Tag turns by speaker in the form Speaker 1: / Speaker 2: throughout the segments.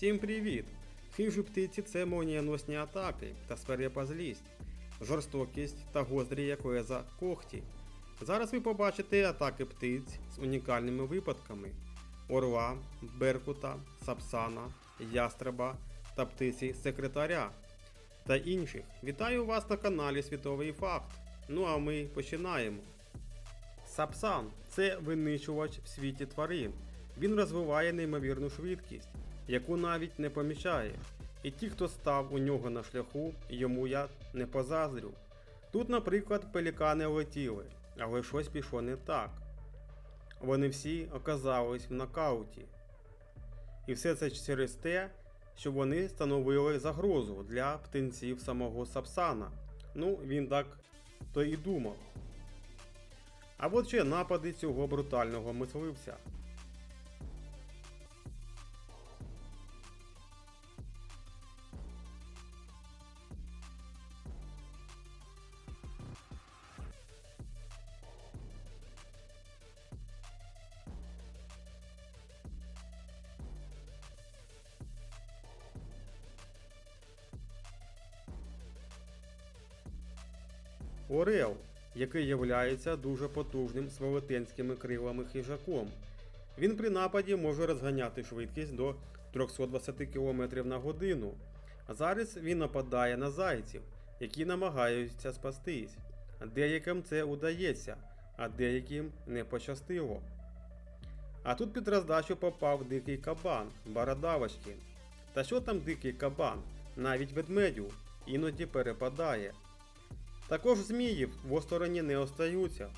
Speaker 1: Всім привіт! Хижі птиці це молнієносні атаки та свирепа злість, жорстокість та гострі як леза когті. Зараз ви побачите атаки птиць з унікальними випадками: орла, беркута, сапсана, ястреба та птиці секретаря та інших. Вітаю вас на каналі Світовий Факт. Ну а ми починаємо. Сапсан це винищувач в світі тварин. Він розвиває неймовірну швидкість, яку навіть не помічаєш. І ті, хто став у нього на шляху, йому я не позаздрю. Тут, наприклад, пелікани летіли, але щось пішло не так. Вони всі оказались в нокауті. І все це через те, що вони становили загрозу для птенців самого Сапсана. Ну, він так то і думав. А от ще напади цього брутального мисливця. Орел, який являється дуже потужним з крилами хижаком. Він при нападі може розганяти швидкість до 320 км на годину. Зараз він нападає на зайців, які намагаються спастись. Деяким це удається, а деяким не пощастило. А тут під роздачу попав дикий кабан, бородавочки. Та що там дикий кабан? Навіть ведмедю іноді перепадає. Також зміїв в остороні не остаються.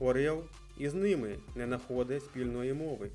Speaker 1: Орел із ними не находить спільної мови.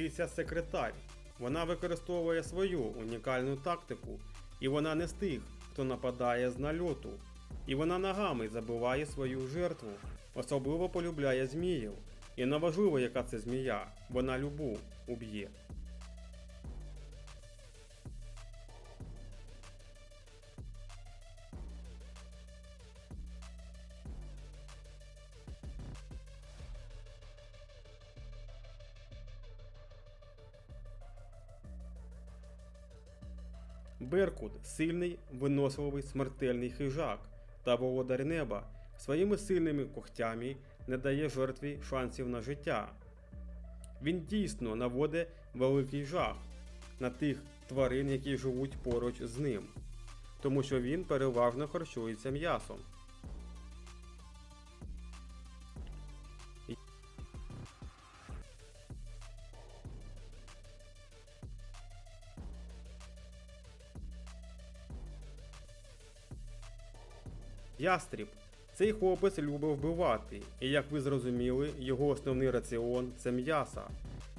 Speaker 1: Птиця секретар. Вона використовує свою унікальну тактику, і вона не з тих, хто нападає з нальоту. І вона ногами забиває свою жертву, особливо полюбляє зміїв. І неважливо, яка це змія, вона любу уб'є. Беркут сильний, виносливий, смертельний хижак та володар неба своїми сильними когтями не дає жертві шансів на життя. Він дійсно наводить великий жах на тих тварин, які живуть поруч з ним, тому що він переважно харчується м'ясом. Ястріб. Цей хлопець любив вбивати, і як ви зрозуміли, його основний раціон це м'ясо.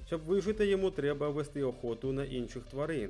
Speaker 1: Щоб вижити йому треба вести охоту на інших тварин.